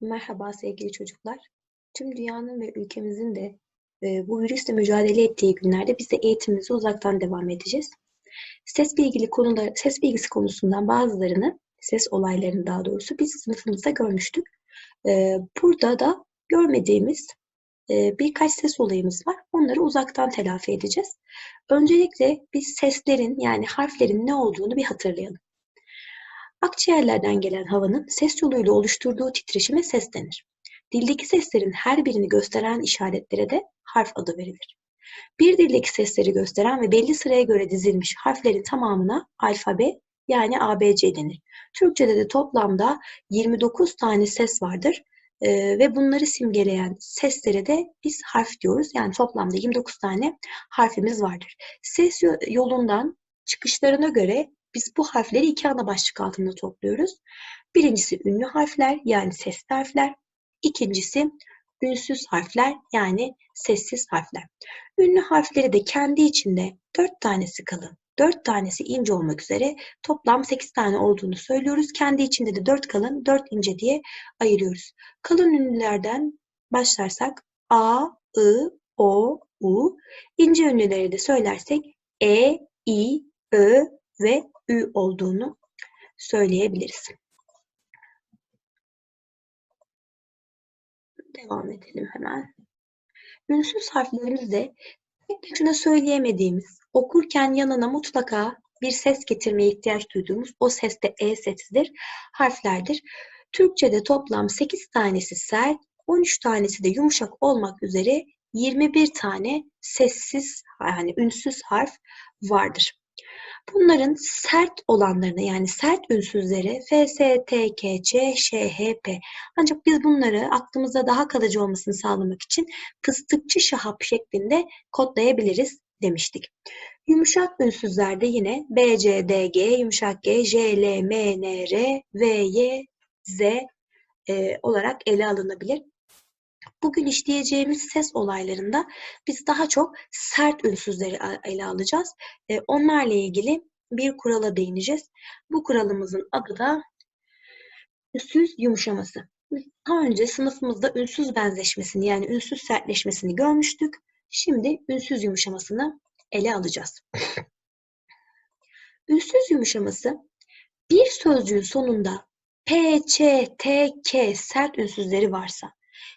Merhaba sevgili çocuklar. Tüm dünyanın ve ülkemizin de e, bu virüsle mücadele ettiği günlerde biz de eğitimimize uzaktan devam edeceğiz. Ses bilgili konular, ses bilgisi konusundan bazılarını, ses olaylarını daha doğrusu biz sınıfımızda görmüştük. E, burada da görmediğimiz e, birkaç ses olayımız var. Onları uzaktan telafi edeceğiz. Öncelikle biz seslerin yani harflerin ne olduğunu bir hatırlayalım. Akciğerlerden gelen havanın ses yoluyla oluşturduğu titreşime ses denir. Dildeki seslerin her birini gösteren işaretlere de harf adı verilir. Bir dildeki sesleri gösteren ve belli sıraya göre dizilmiş harflerin tamamına alfabe yani ABC denir. Türkçede de toplamda 29 tane ses vardır ee, ve bunları simgeleyen seslere de biz harf diyoruz. Yani toplamda 29 tane harfimiz vardır. Ses yolundan çıkışlarına göre biz bu harfleri iki ana başlık altında topluyoruz. Birincisi ünlü harfler yani sesli harfler. İkincisi ünsüz harfler yani sessiz harfler. Ünlü harfleri de kendi içinde dört tanesi kalın, dört tanesi ince olmak üzere toplam sekiz tane olduğunu söylüyoruz. Kendi içinde de dört kalın, dört ince diye ayırıyoruz. Kalın ünlülerden başlarsak A, I, O, U. İnce ünlüleri de söylersek E, I, Ö ve Ü olduğunu söyleyebiliriz. Devam edelim hemen. Ünsüz harflerimizde tek başına söyleyemediğimiz, okurken yanına mutlaka bir ses getirmeye ihtiyaç duyduğumuz o ses de E sesidir, harflerdir. Türkçe'de toplam 8 tanesi sert, 13 tanesi de yumuşak olmak üzere 21 tane sessiz yani ünsüz harf vardır. Bunların sert olanlarını yani sert ünsüzleri F, S, T, K, Ç, Ş, H, P. Ancak biz bunları aklımızda daha kalıcı olmasını sağlamak için fıstıkçı şahap şeklinde kodlayabiliriz demiştik. Yumuşak ünsüzlerde yine B, C, D, G, yumuşak G, J, L, M, N, R, V, Y, Z e, olarak ele alınabilir. Bugün işleyeceğimiz ses olaylarında biz daha çok sert ünsüzleri ele alacağız. E, onlarla ilgili bir kurala değineceğiz. Bu kuralımızın adı da ünsüz yumuşaması. Daha önce sınıfımızda ünsüz benzeşmesini yani ünsüz sertleşmesini görmüştük. Şimdi ünsüz yumuşamasını ele alacağız. Ünsüz yumuşaması bir sözcüğün sonunda P, Ç, T, K sert ünsüzleri varsa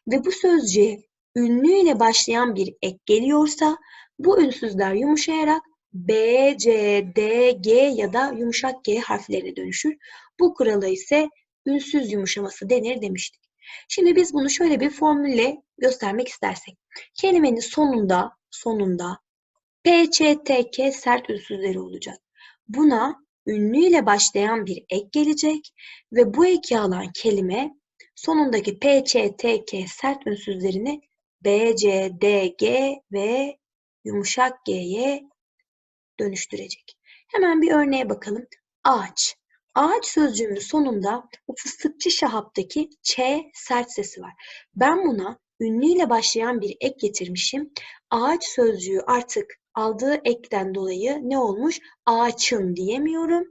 ve bu sözcüğe ünlü ile başlayan bir ek geliyorsa bu ünsüzler yumuşayarak B, C, D, G ya da yumuşak G harflerine dönüşür. Bu kurala ise ünsüz yumuşaması denir demiştik. Şimdi biz bunu şöyle bir formülle göstermek istersek. Kelimenin sonunda sonunda P, Ç, T, K sert ünsüzleri olacak. Buna ünlü ile başlayan bir ek gelecek ve bu eki alan kelime sonundaki P, Ç, T, K sert ünsüzlerini B, C, D, G ve yumuşak G'ye dönüştürecek. Hemen bir örneğe bakalım. Ağaç. Ağaç sözcüğümün sonunda o fıstıkçı şahaptaki Ç sert sesi var. Ben buna ünlüyle başlayan bir ek getirmişim. Ağaç sözcüğü artık aldığı ekten dolayı ne olmuş? Ağaçın diyemiyorum.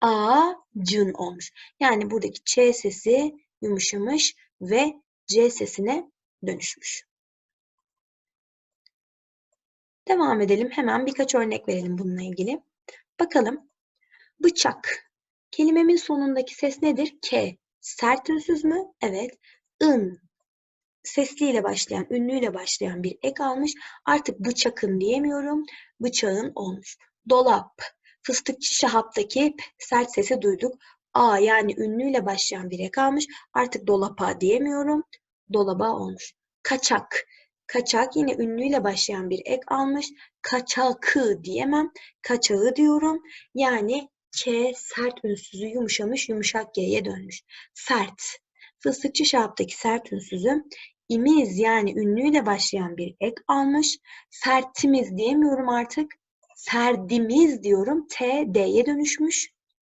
Ağacın olmuş. Yani buradaki Ç sesi yumuşamış ve C sesine dönüşmüş. Devam edelim. Hemen birkaç örnek verelim bununla ilgili. Bakalım. Bıçak. Kelimemin sonundaki ses nedir? K. Sert ünsüz mü? Evet. In. Sesliyle başlayan, ünlüyle başlayan bir ek almış. Artık bıçakın diyemiyorum. Bıçağın olmuş. Dolap. Fıstıkçı şahaptaki sert sesi duyduk. A yani ünlüyle başlayan bir ek almış. Artık dolapa diyemiyorum. Dolaba olmuş. Kaçak. Kaçak yine ünlüyle başlayan bir ek almış. Kaçakı diyemem. Kaçağı diyorum. Yani K sert ünsüzü yumuşamış yumuşak G'ye dönmüş. Sert. Fıstıkçı şaptaki sert ünsüzü imiz yani ünlüyle başlayan bir ek almış. Sertimiz diyemiyorum artık. Serdimiz diyorum. T, D'ye dönüşmüş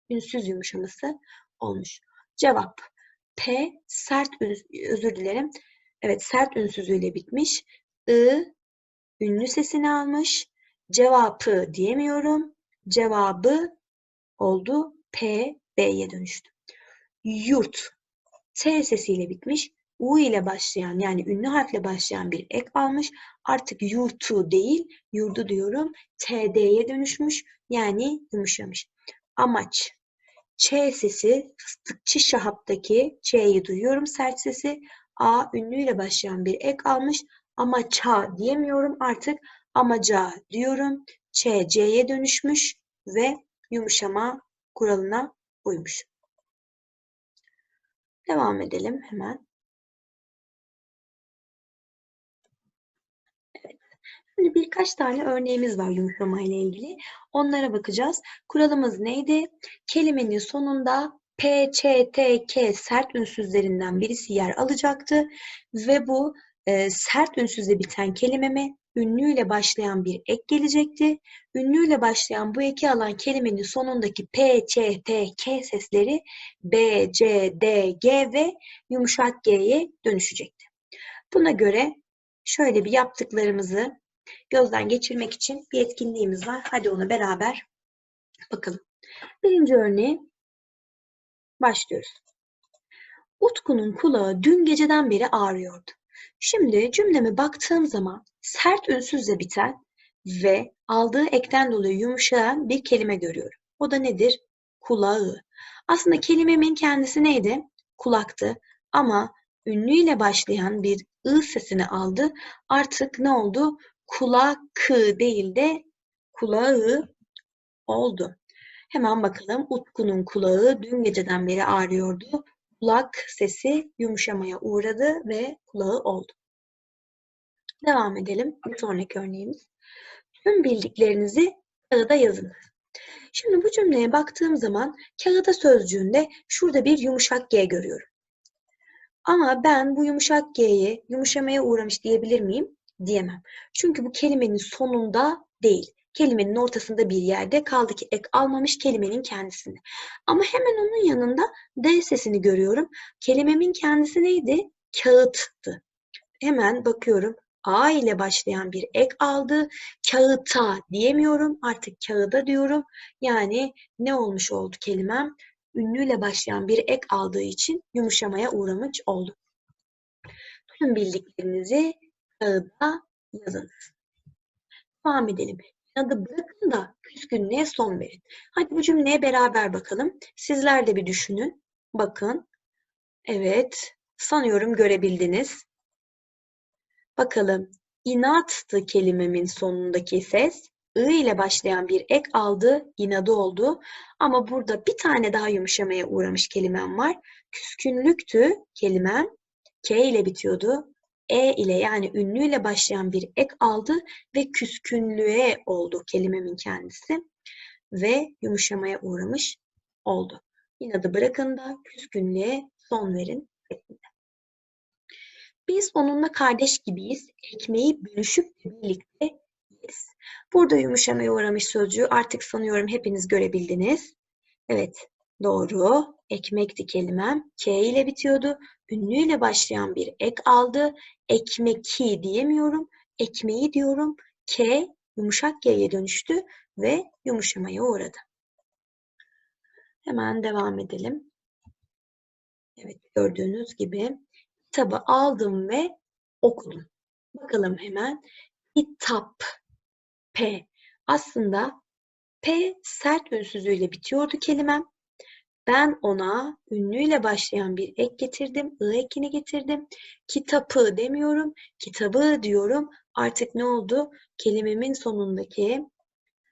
ünsüz yumuşaması olmuş. Cevap P sert özür dilerim. Evet sert ünsüzüyle bitmiş. I ünlü sesini almış. Cevapı diyemiyorum. Cevabı oldu. P B'ye dönüştü. Yurt T sesiyle bitmiş. U ile başlayan yani ünlü harfle başlayan bir ek almış. Artık yurtu değil, yurdu diyorum. TD'ye dönüşmüş. Yani yumuşamış. Amaç. Ç sesi fıstıkçı şahaptaki Ç'yi duyuyorum sert sesi. A ünlüyle başlayan bir ek almış. Ama ça diyemiyorum artık. Amaca diyorum. Ç C'ye dönüşmüş ve yumuşama kuralına uymuş. Devam edelim hemen. Şimdi birkaç tane örneğimiz var yumuşama ile ilgili. Onlara bakacağız. Kuralımız neydi? Kelimenin sonunda P, Ç, T, K sert ünsüzlerinden birisi yer alacaktı ve bu e, sert ünsüzle biten kelimeme ünlüyle başlayan bir ek gelecekti. Ünlüyle başlayan bu eki alan kelimenin sonundaki P, Ç, T, K sesleri B, C, D, G ve yumuşak G'ye dönüşecekti. Buna göre şöyle bir yaptıklarımızı gözden geçirmek için bir etkinliğimiz var. Hadi ona beraber bakalım. Birinci örneği başlıyoruz. Utku'nun kulağı dün geceden beri ağrıyordu. Şimdi cümleme baktığım zaman sert ünsüzle biten ve aldığı ekten dolayı yumuşayan bir kelime görüyorum. O da nedir? Kulağı. Aslında kelimemin kendisi neydi? Kulaktı. Ama ünlüyle başlayan bir ı sesini aldı. Artık ne oldu? Kulakı değil de kulağı oldu. Hemen bakalım. Utku'nun kulağı dün geceden beri ağrıyordu kulak sesi yumuşamaya uğradı ve kulağı oldu. Devam edelim. Bir sonraki örneğimiz. Tüm bildiklerinizi kağıda yazın. Şimdi bu cümleye baktığım zaman kağıda sözcüğünde şurada bir yumuşak G görüyorum. Ama ben bu yumuşak G'ye yumuşamaya uğramış diyebilir miyim? Diyemem. Çünkü bu kelimenin sonunda değil kelimenin ortasında bir yerde kaldı ki ek almamış kelimenin kendisini. Ama hemen onun yanında D sesini görüyorum. Kelimemin kendisi neydi? Kağıttı. Hemen bakıyorum. A ile başlayan bir ek aldı. Kağıta diyemiyorum. Artık kağıda diyorum. Yani ne olmuş oldu kelimem? Ünlüyle başlayan bir ek aldığı için yumuşamaya uğramış oldu. Tüm bildiklerinizi kağıda yazın. Devam edelim adı bırakın da küskünlüğe son verin. Hadi bu cümleye beraber bakalım. Sizler de bir düşünün. Bakın. Evet. Sanıyorum görebildiniz. Bakalım. İnattı kelimemin sonundaki ses. I ile başlayan bir ek aldı, inadı oldu. Ama burada bir tane daha yumuşamaya uğramış kelimem var. Küskünlüktü kelimem. K ile bitiyordu. E ile yani ünlüyle başlayan bir ek aldı ve küskünlüğe oldu kelimemin kendisi ve yumuşamaya uğramış oldu. İnadı bırakın da küskünlüğe son verin. Biz onunla kardeş gibiyiz. Ekmeği bölüşüp birlikte yeriz. Burada yumuşamaya uğramış sözcüğü artık sanıyorum hepiniz görebildiniz. Evet, doğru. Ekmekti kelimem. K ile bitiyordu. Ünlüyle başlayan bir ek aldı. Ekmeki diyemiyorum. Ekmeği diyorum. K yumuşak G'ye dönüştü ve yumuşamaya uğradı. Hemen devam edelim. Evet gördüğünüz gibi kitabı aldım ve okudum. Bakalım hemen. Kitap. P. Aslında P sert ünsüzüyle bitiyordu kelimem. Ben ona ünlüyle başlayan bir ek getirdim. I ekini getirdim. Kitabı demiyorum. Kitabı diyorum. Artık ne oldu? Kelimemin sonundaki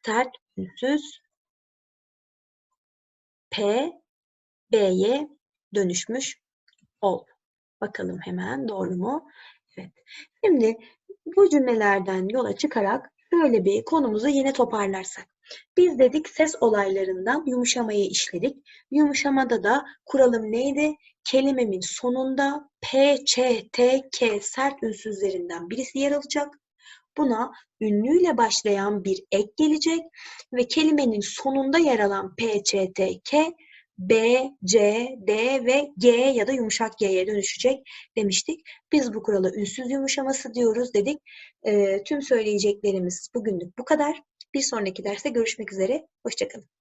sert ünsüz P, B'ye dönüşmüş oldu. Bakalım hemen doğru mu? Evet. Şimdi bu cümlelerden yola çıkarak böyle bir konumuzu yine toparlarsak. Biz dedik ses olaylarından yumuşamayı işledik. Yumuşamada da kuralım neydi? Kelimemin sonunda P, Ç, T, K sert ünsüzlerinden birisi yer alacak. Buna ünlüyle başlayan bir ek gelecek ve kelimenin sonunda yer alan P, Ç, T, K B, C, D ve G ya da yumuşak G'ye dönüşecek demiştik. Biz bu kurala ünsüz yumuşaması diyoruz dedik. E, tüm söyleyeceklerimiz bugünlük bu kadar. Bir sonraki derste görüşmek üzere. Hoşçakalın.